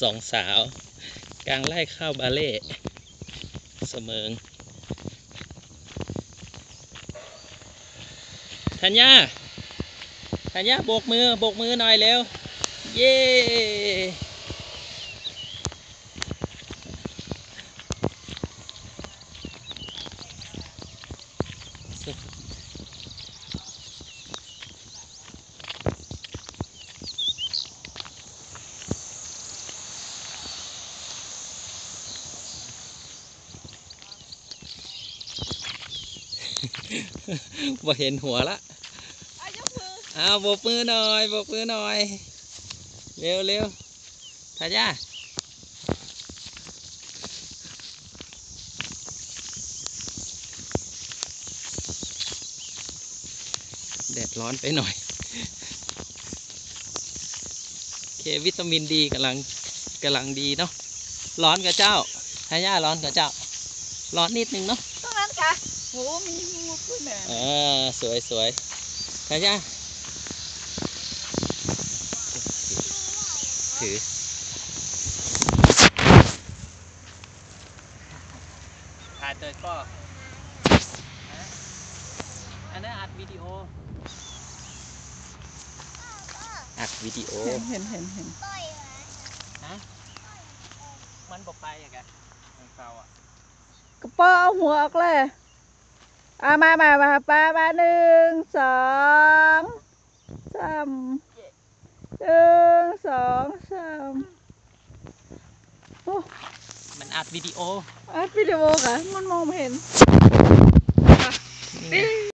สองสาว กลางไล่ข้าวบาเล่เสมิงธัญญาธัญญาโบกมือโบกมือหน่อยเร็ว เย้ บ่เห็นหัวละอายกมืออ้าวโบกมือหน่อยโบกมือหน่อย เร็วเร็วทายาแดดร้อนไปหน่อย เควิตามินดีกำลังกำลังดีเนาะ ร้อนกับเจ้าทายาร้อนกับเจ้า ร้อนนิดนึงเนาะตรง นั้นค่ะโหมีงูขึ้นแหนอ่าสวยสวยทายาถือถ่ายเตยก็อันนั้นอัดวิดีโอ อัดวิดีโอ เห็นเห็นเห็นเห็นฮะมันบอกไปอะแกของเขาอะ กระเป๋าเอาหัวออกเลยเอามามามาป้ามาหนึ่งสองสามหนึ่งสองสามโอ้มันอัดวิดีโออัดวิดีโอค่ะมันมองไม่เห็นนี่ไง